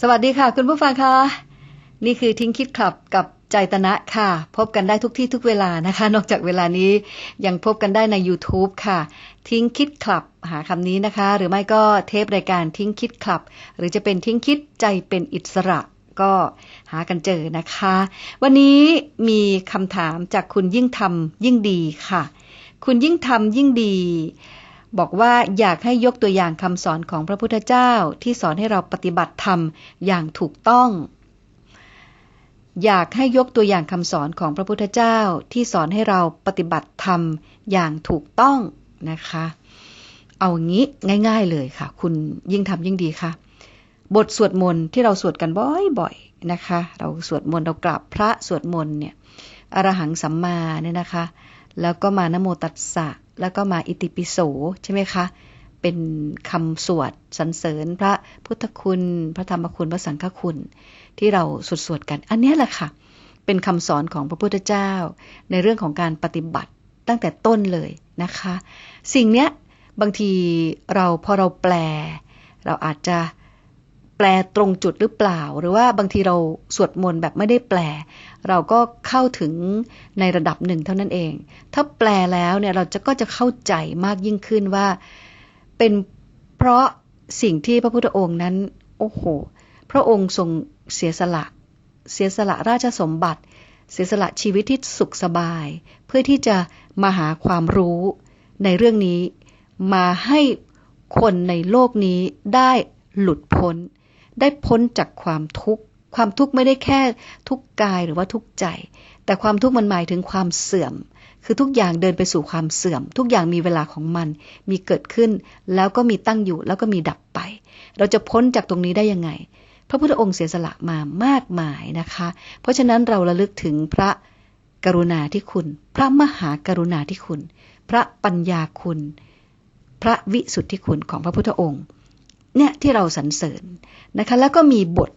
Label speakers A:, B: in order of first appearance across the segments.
A: สวัสดีค่ะ คุณผู้ฟังค่ะนี่คือทิ้งคิดขับกับใจตนะค่ะ พบกันได้ทุกที่ทุกเวลานะคะ นอกจากเวลานี้ยังพบกันได้ใน YouTube ค่ะ ทิ้งคิดคลับหาคำนี้นะคะ หรือไม่ก็เทปรายการทิ้งคิดคลับ หรือจะเป็นทิ้งคิดใจเป็นอิสระก็หากันเจอนะคะ วันนี้มีคำถามจากคุณยิ่งทำยิ่งดีค่ะ คุณยิ่งทำยิ่งดี บอกว่าอยากให้ยกตัวอย่างคำสอนของพระพุทธเจ้าที่สอนให้เราปฏิบัติธรรมอย่างถูกต้อง อยากให้ยกตัวอย่างคำสอนของพระพุทธเจ้าที่สอนให้เราปฏิบัติธรรมอย่างถูกต้องนะคะ เอางี้ง่าย ๆเลยค่ะ คุณยิ่งทำยิ่งดีค่ะ บทสวดมนต์ที่เราสวดกันบ่อยๆนะคะ เราสวดมนต์เรากราบพระสวดมนต์เนี่ยอรหังสัมมาเนี่ยนะคะ แล้วก็มานโมตัสสะแล้วก็มาอิติปิโสใช่ไหมคะ เป็นคำสวดสรรเสริญพระพุทธคุณ พระธรรมคุณ พระสังฆคุณ ที่เราสวดสวดกัน อันนี้แหละค่ะ เป็นคำสอนของพระพุทธเจ้า ในเรื่องของการปฏิบัติตั้งแต่ต้นเลยนะคะ สิ่งเนี้ยบางทีเราพอเราแปล เราอาจจะแปลตรงจุดหรือเปล่า หรือว่าบางทีเราสวดมนต์แบบไม่ได้แปล เราก็เข้าถึงในระดับหนึ่งเท่านั้นเอง ถ้าแปลแล้วเนี่ยเราจะก็จะเข้าใจมากยิ่งขึ้นว่า เป็นเพราะสิ่งที่พระพุทธองค์นั้น โอ้โห พระองค์ทรงเสียสละ เสียสละราชสมบัติ เสียสละชีวิตที่สุขสบาย เพื่อที่จะมาหาความรู้ในเรื่องนี้มาให้คนในโลกนี้ได้หลุดพ้น ได้พ้นจากความทุกข์ ความทุกข์ไม่ได้แค่ทุกกายหรือว่าทุกใจ แต่ความทุกข์มันหมายถึงความเสื่อม คือทุกอย่างเดินไปสู่ความเสื่อม ทุกอย่างมีเวลาของมัน มีเกิดขึ้น แล้วก็มีตั้งอยู่ แล้วก็มีดับไป เราจะพ้นจากตรงนี้ได้ยังไง พระพุทธองค์เสียสละมามากมายนะคะ เพราะฉะนั้นเราระลึกถึงพระกรุณาธิคุณ พระมหากรุณาธิคุณ พระปัญญาคุณ พระวิสุทธิคุณของพระพุทธองค์ เนี่ยที่เราสรรเสริญนะคะ แล้วก็มีบท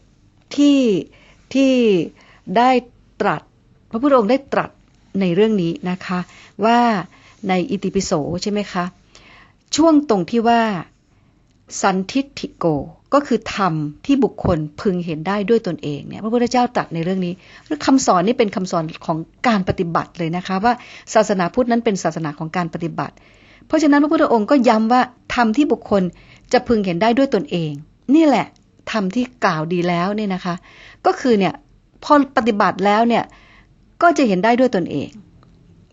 A: ที่ที่ได้ตรัส พระพุทธองค์ได้ตรัสในเรื่องนี้นะคะ ว่าในอิติปิโสใช่ไหมคะช่วงตรงที่ว่า สันทิฏฐิโกก็คือธรรมที่บุคคลพึงเห็นได้ด้วยตนเองเนี่ยพระพุทธเจ้าตรัสในเรื่องนี้คำสอนนี้เป็นคำสอนของการปฏิบัติเลยนะคะ ว่าศาสนาพุทธนั้นเป็นศาสนาของการปฏิบัติ เพราะฉะนั้นพระพุทธองค์ก็ย้ำว่าธรรมที่บุคคลจะพึงเห็นได้ด้วยตนเอง นี่แหละ ธรรมที่กล่าวดีแล้วเนี่ยนะคะ ก็คือเนี่ยพอปฏิบัติแล้วเนี่ยก็จะเห็นได้ด้วยตนเอง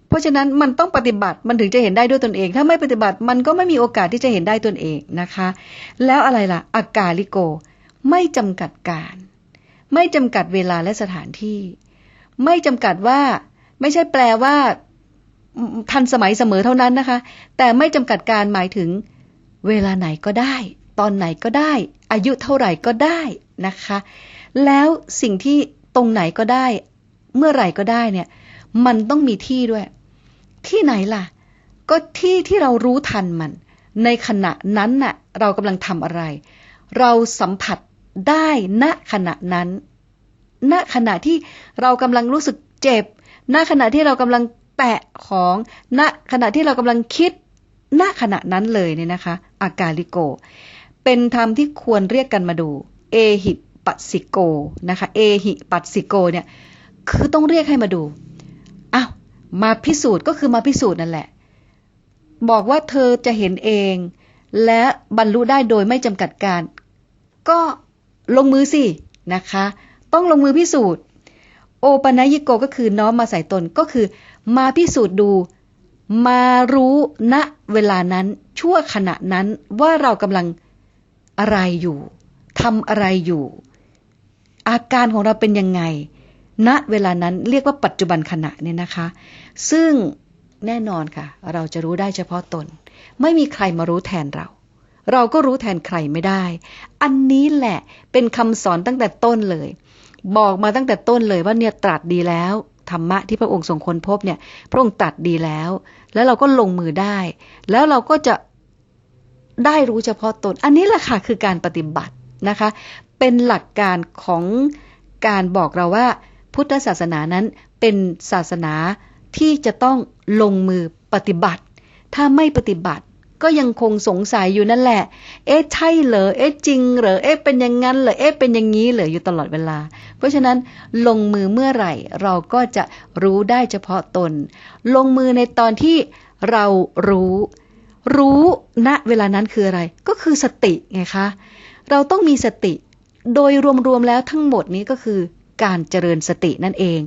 A: เพราะฉะนั้นมันต้องปฏิบัติมันถึงจะเห็นได้ด้วยตนเอง ถ้าไม่ปฏิบัติมันก็ไม่มีโอกาสที่จะเห็นได้ตนเองนะคะ แล้วอะไรล่ะอากาลิโก ไม่จำกัดการ ไม่จำกัดเวลาและสถานที่ ไม่จำกัดว่าไม่ใช่แปลว่าทันสมัยเสมอเท่านั้นนะคะ แต่ไม่จำกัดการหมายถึงเวลาไหนก็ได้ ตอนไหนก็ได้ อายุเท่าไหร่ก็ได้นะคะ แล้วสิ่งที่ตรงไหนก็ได้ เมื่อไหร่ก็ได้เนี่ย มันต้องมีที่ด้วย ที่ไหนล่ะ ก็ที่ที่เรารู้ทันมัน ในขณะนั้นน่ะ เรากำลังทำอะไร เราสัมผัสได้ณขณะนั้น ณขณะที่เรากำลังรู้สึกเจ็บ ณขณะที่เรากำลังแตะของ ณขณะที่เรากำลังคิดณขณะนั้นเลยเนี่ยนะคะ อากาลิโก เป็นธรรมที่ควรเรียกกันมาดู เอหิปัสสิโกนะคะ เอหิปัสสิโกเนี่ยคือต้องเรียกให้มาดูอ้าวมาพิสูจน์ก็คือมาพิสูจน์นั่นแหละ บอกว่าเธอจะเห็นเอง และบรรลุได้โดยไม่จำกัดการ ก็ลงมือสินะคะ ต้องลงมือพิสูจน์ โอปนัยิโกก็คือน้อมมาใส่ตนก็คือ มาพิสูจน์ดู มารู้ณเวลานั้นชั่วขณะนั้นว่าเรากำลัง อะไรอยู่ทำอะไรอยู่ อาการของเราเป็นยังไงณเวลานั้นเรียกว่าปัจจุบันขณะเนี่ยนะคะ ซึ่งแน่นอนค่ะ เราจะรู้ได้เฉพาะตน ไม่มีใครมารู้แทนเรา เราก็รู้แทนใครไม่ได้ อันนี้แหละเป็นคำสอนตั้งแต่ต้นเลย บอกมาตั้งแต่ต้นเลยว่าเนี่ยตรัสดีแล้วธรรมะที่พระองค์ทรงค้นพบเนี่ย พระองค์ตรัสดีแล้ว แล้วเราก็ลงมือได้ แล้วเราก็จะ ได้รู้เฉพาะตน อันนี้แหละค่ะคือการปฏิบัตินะคะ เป็นหลักการของการบอกเราว่า พุทธศาสนานั้นเป็นศาสนาที่จะต้องลงมือปฏิบัติ ถ้าไม่ปฏิบัติก็ยังคงสงสัยอยู่นั่นแหละ เอ๊ะใช่เหรอ เอ๊ะจริงเหรอ เอ๊ะเป็นอย่างนั้นเหรอ เอ๊ะเป็นอย่างนี้เหรออยู่ตลอดเวลา เพราะฉะนั้นลงมือเมื่อไหร่ เราก็จะรู้ได้เฉพาะตน ลงมือในตอนที่เรารู้ รู้ณเวลานั้นคืออะไร ก็คือสติไงคะ เราต้องมีสติ โดยรวมๆแล้วทั้งหมดนี้ก็คือการเจริญสตินั่นเอง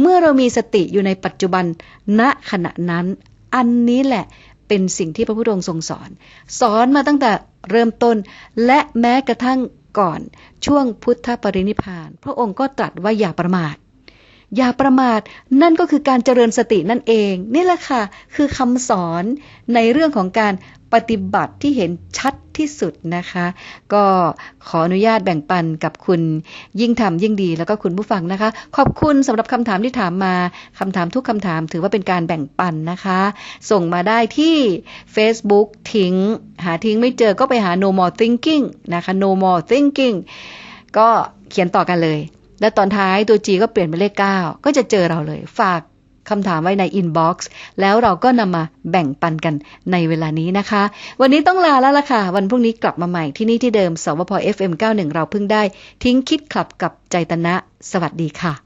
A: เมื่อเรามีสติอยู่ในปัจจุบัน ณขณะนั้น อันนี้แหละเป็นสิ่งที่พระพุทธองค์ทรงสอน สอนมาตั้งแต่เริ่มต้น และแม้กระทั่งก่อนช่วงพุทธปรินิพพาน พระองค์ก็ตรัสว่าอย่าประมาท อย่าประมาท นั่นก็คือการเจริญสตินั่นเอง นี่แหละค่ะ คือคำสอนในเรื่องของการปฏิบัติที่เห็นชัดที่สุดนะคะ ก็ขออนุญาตแบ่งปันกับคุณยิ่งทำยิ่งดีแล้วก็คุณผู้ฟังนะคะ ขอบคุณสำหรับคำถามที่ถามมาคำถามทุกคำถามถือว่าเป็นการแบ่งปันนะคะ ส่งมาได้ที่ Facebook ทิ้ง หาทิ้งไม่เจอก็ไปหา no more thinking นะคะ no more thinking ก็เขียนต่อกันเลย และตอนท้ายตัว G ก็เปลี่ยนเป็นเลข 9 ก็จะเจอเราเลย ฝากคำถามไว้ในอินบ็อกซ์แล้วเราก็นำมาแบ่งปันกันในเวลานี้นะคะ วันนี้ต้องลาแล้วล่ะค่ะ วันพรุ่งนี้กลับมาใหม่ที่นี่ที่เดิมสวพ FM91 เราเพิ่งได้ ทิ้งคิดขับกับใจตนะ สวัสดีค่ะ